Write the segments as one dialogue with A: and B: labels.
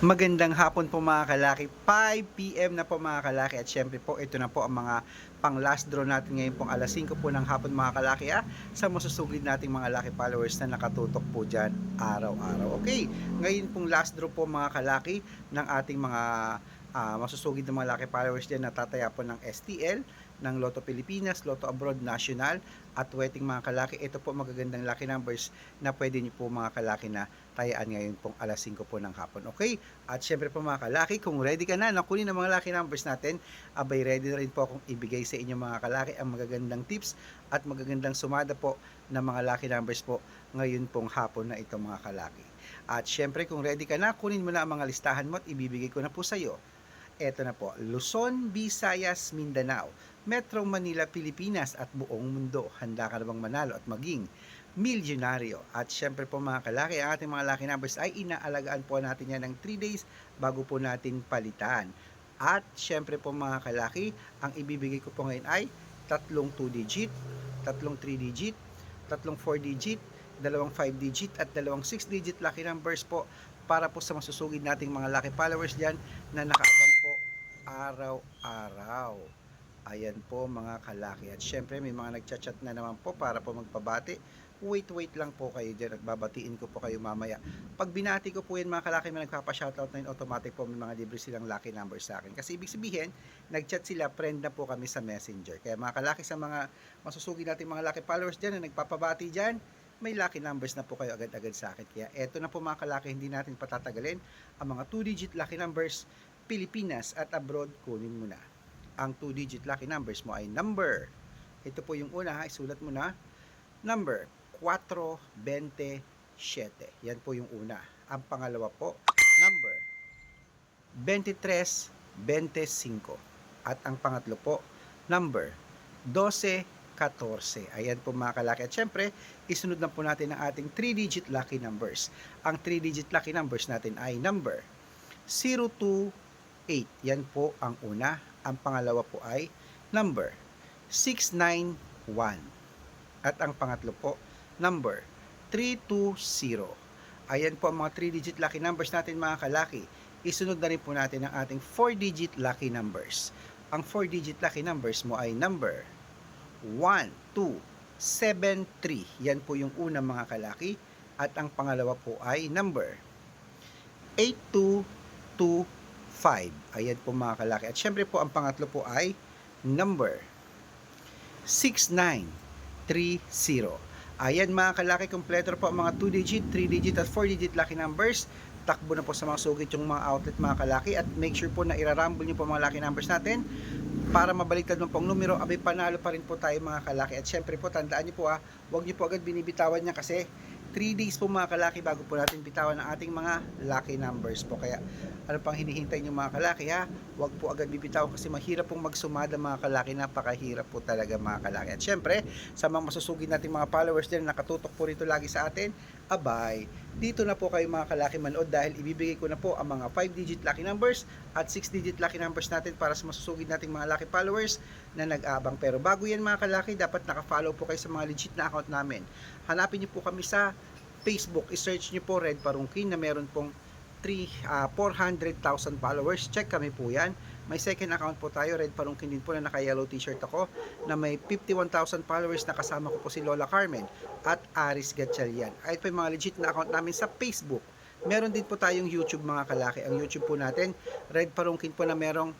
A: Magandang hapon po mga kalaki. 5pm na po mga kalaki at syempre po ito na po ang mga pang last draw natin ngayon pong alas 5 po ng hapon mga kalaki ah, sa masusugid nating mga lucky followers na nakatutok po dyan araw-araw. Okay, ngayon pong last draw po mga kalaki ng ating mga ah, masusugid ng mga lucky followers dyan na tataya po ng STL, ng Lotto Pilipinas, Lotto Abroad National at wedding mga kalaki. Ito po magagandang lucky numbers na pwede niyo po mga kalaki na tayaan ngayon pong alas 5 po ng hapon. Okay? At syempre po mga kalaki, kung ready ka na na kunin ang mga lucky numbers natin, abay ready na rin po akong ibigay sa inyo mga kalaki ang magagandang tips at magagandang sumada po ng mga lucky numbers po ngayon pong hapon na ito mga kalaki. At syempre kung ready ka na, kunin mo na ang mga listahan mo at ibibigay ko na po sa iyo. Ito na po, Luzon, Visayas, Mindanao, Metro Manila, Pilipinas at buong mundo. Handa ka na bang manalo at maging milyonaryo? At syempre po mga kalaki, ang ating mga lucky numbers ay inaalagaan po natin yan ng 3 days bago po natin palitan. At syempre po mga kalaki, ang ibibigay ko po ngayon ay tatlong 2 digit, tatlong 3 digit, tatlong 4 digit, dalawang 5 digit at dalawang 6 digit lucky numbers po para po sa masusugid nating mga lucky followers dyan na nakaabang po araw-araw. Ayan po mga kalaki. At syempre may mga nagchat-chat na naman po para po magpabati. Wait, wait lang po kayo dyan at babatiin ko po kayo mamaya. Pag binati ko po yan mga kalaki, may nagpapa-shoutout na yun, automatic po may mga libre silang lucky numbers sa akin. Kasi ibig sabihin, nagchat sila, friend na po kami sa messenger. Kaya mga kalaki sa mga masusugi natin mga lucky followers dyan na nagpapabati dyan, may lucky numbers na po kayo agad-agad sa akin. Kaya eto na po mga kalaki, hindi natin patatagalin ang mga 2-digit lucky numbers, Pilipinas at abroad, kunin mo na. Ang 2-digit lucky numbers mo ay number. Ito po yung una, isulat mo na. Number 427. Yan po yung una. Ang pangalawa po, number 2325. At ang pangatlo po, number 1214. Ayan po mga kalaki. At syempre, isunod na po natin ang ating 3-digit lucky numbers. Ang 3-digit lucky numbers natin ay number 028. Yan po ang una. Ang pangalawa po ay number 691. At ang pangatlo po, number 320. Ayan po ang mga 3-digit lucky numbers natin mga kalaki. Isunod na rin po natin ang ating 4-digit lucky numbers. Ang 4-digit lucky numbers mo ay number 1273. Yan po yung unang mga kalaki. At ang pangalawa po ay number 8225. Ayan po mga kalaki. At syempre po ang pangatlo po ay number 6930. Ayan mga kalaki, kompleto po ang mga 2 digit, 3 digit at 4 digit lucky numbers. Takbo na po sa mga sugit yung mga outlet mga kalaki at make sure po na irarumble nyo po mga lucky numbers natin para mabaliktad mo pong numero, abay panalo pa rin po tayo mga kalaki. At syempre po, tandaan nyo po ha, huwag nyo po agad binibitawan niya kasi 3 days po mga kalaki bago po natin bitawan ang ating mga lucky numbers po. Kaya ano pang hinihintay nyo mga kalaki ha, huwag po agad bibitawan kasi mahirap pong magsumada mga kalaki, napakahirap po talaga mga kalaki. At syempre, sa mga masusugid nating mga followers din na nakatutok po rito lagi sa atin, abay, dito na po kayo mga kalaki manood dahil ibibigay ko na po ang mga 5-digit lucky numbers at 6-digit lucky numbers natin para sa masusugid nating mga lucky followers na nag-abang. Pero bago yan mga kalaki, dapat naka-follow po kayo sa mga legit na account namin. Hanapin niyo po kami sa Facebook. I-search niyo po Red Parungkin na meron pong 3, ah, 400,000 followers. Check kami po yan. May second account po tayo, Red Parungkin din po na naka-yellow t-shirt ako na may 51,000 followers na kasama ko po si Lola Carmen at Aris Gatchalian. Ay po yung mga legit na account namin sa Facebook. Meron din po tayong YouTube mga kalaki. Ang YouTube po natin, Red Parungkin po na merong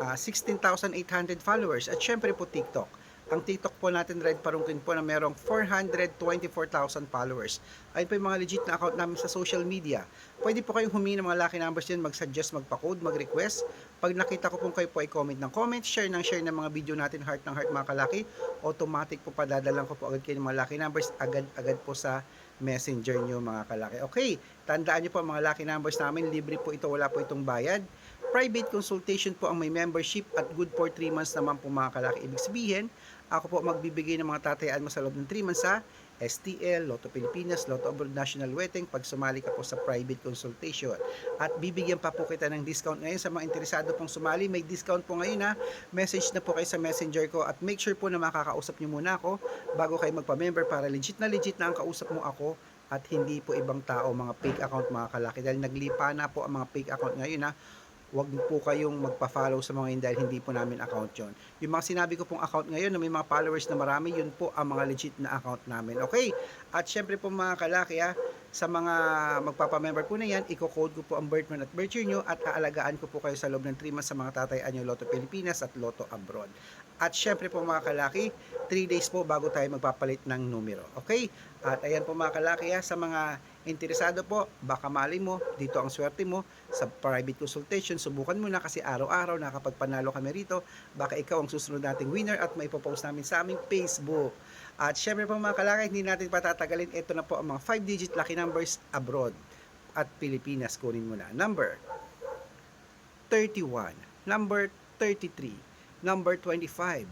A: ah, 16,800 followers at syempre po TikTok. Ang TikTok po natin, Red Parungkin po na merong 424,000 followers. Ayun po yung mga legit na account namin sa social media. Pwede po kayong humingi ng mga lucky numbers din, mag-suggest, magpa-code, mag-request. Pag nakita ko kung kayo po ay comment ng comment, share ng share ng mga video natin, heart ng heart mga kalaki, automatic po padadalang ko po agad kayo ng mga lucky numbers, agad-agad po sa messenger nyo mga kalaki. Okay, tandaan nyo po mga lucky numbers namin, libre po ito, wala po itong bayad. Private consultation po ang may membership at good for 3 months naman po mga kalaki. Ibig sabihin, ako po magbibigay ng mga tatayaan mo sa loob ng 3 months sa STL, Lotto Pilipinas, Lotto Abroad National Wedding pag sumali ka po sa private consultation. At bibigyan pa po kita ng discount ngayon sa mga interesado pong sumali. May discount po ngayon ha. Message na po kayo sa messenger ko at make sure po na makakausap nyo muna ako bago kayo magpa-member para legit na legit na ang kausap mo ako at hindi po ibang tao, mga fake account mga kalaki. Dahil naglipa na po ang mga fake account ngayon ha. Huwag po kayong magpa-follow sa mga yun dahil hindi po namin account yon. Yung mga sinabi ko pong account ngayon na may mga followers na marami, yun po ang mga legit na account namin. Okay? At syempre po mga kalaki ha, sa mga magpapamember po na yan, i-code ko po ang birth month at year nyo at aalagaan ko po kayo sa loob ng 3 months sa mga tatayaan nyo Lotto Pilipinas at Lotto Abroad. At syempre po mga kalaki, 3 days po bago tayo magpapalit ng numero. Okay? At ayan po mga kalaki ha, sa mga interesado po, baka mali mo, dito ang swerte mo, sa private consultation, subukan mo na kasi araw-araw nakapagpanalo kami rito, baka ikaw ang susunod nating winner at may post namin sa aming Facebook. At syempre po mga kalaki, hindi natin patatagalin, ito na po ang mga 5-digit lucky numbers abroad at Pilipinas. Kunin mo na. Number 31, number 33, number 25,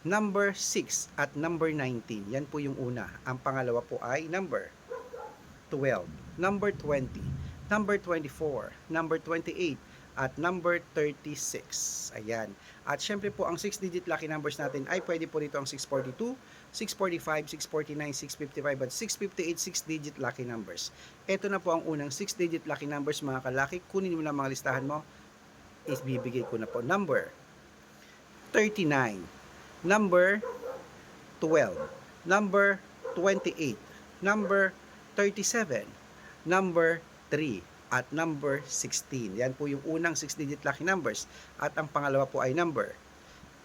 A: number 6 at number 19. Yan po yung una. Ang pangalawa po ay number 12, number 20, number 24, number 28, at number 36. Ayan. At syempre po, ang 6-digit lucky numbers natin ay pwede po rito ang 642, 645, 649, 655, at 658 6-digit lucky numbers. Ito na po ang unang 6-digit lucky numbers mga kalaki. Kunin mo na mga listahan mo. Is bibigay ko na po. Number 39, number 12, number 28, number 37, number 3, at number 16. Yan po yung unang 6-digit lucky numbers. At ang pangalawa po ay number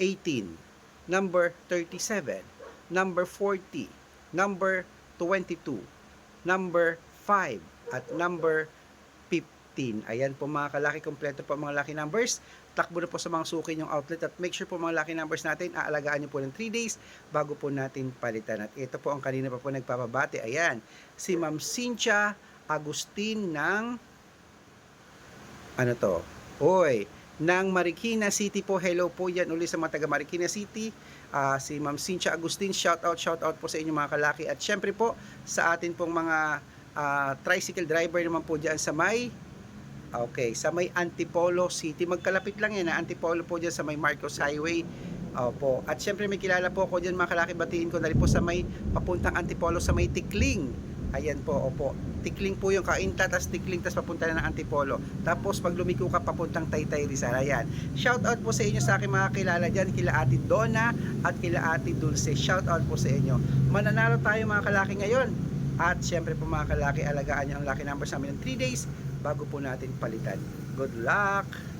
A: 18, number 37, number 40, number 22, number 5, at number 15. Ayan po mga kalaki, kompleto po mga lucky numbers. Takbo na po sa mga suki yung outlet at make sure po mga lucky numbers natin, aalagaan nyo po ng 3 days bago po natin palitan. At ito po ang kanina pa po nagpapabati. Ayan, si Ma'am Cynthia Agustin ng ano to? Oy, ng Marikina City po. Hello po yan uli sa mga taga Marikina City. Ah, si Ma'am Cynthia Agustin, shout out, shout out po sa inyo mga kalaki. At syempre po sa atin pong mga ah, tricycle driver naman po diyan sa may Okay, sa may Antipolo City. Magkalapit lang yan, ha? Antipolo po dyan sa may Marcos Highway. Opo. At syempre may kilala po ako dyan mga kalaki batiin ko rin po sa may papuntang Antipolo sa may Tikling. Ayan po, opo. Tikling po yung kainta, tas tikling, tas papunta na ng Antipolo. Tapos pag lumiko ka papuntang Taytay Rizal. Ayan. Shout out po sa inyo sa aking mga kilala dyan, kila Ate Donna at kila Ate Dulce. Shout out po sa inyo. Mananalo tayo mga kalaki ngayon. At syempre po mga kalaki, alagaan nyo ang lucky numbers namin ng 3 days bago po natin palitan. Good luck!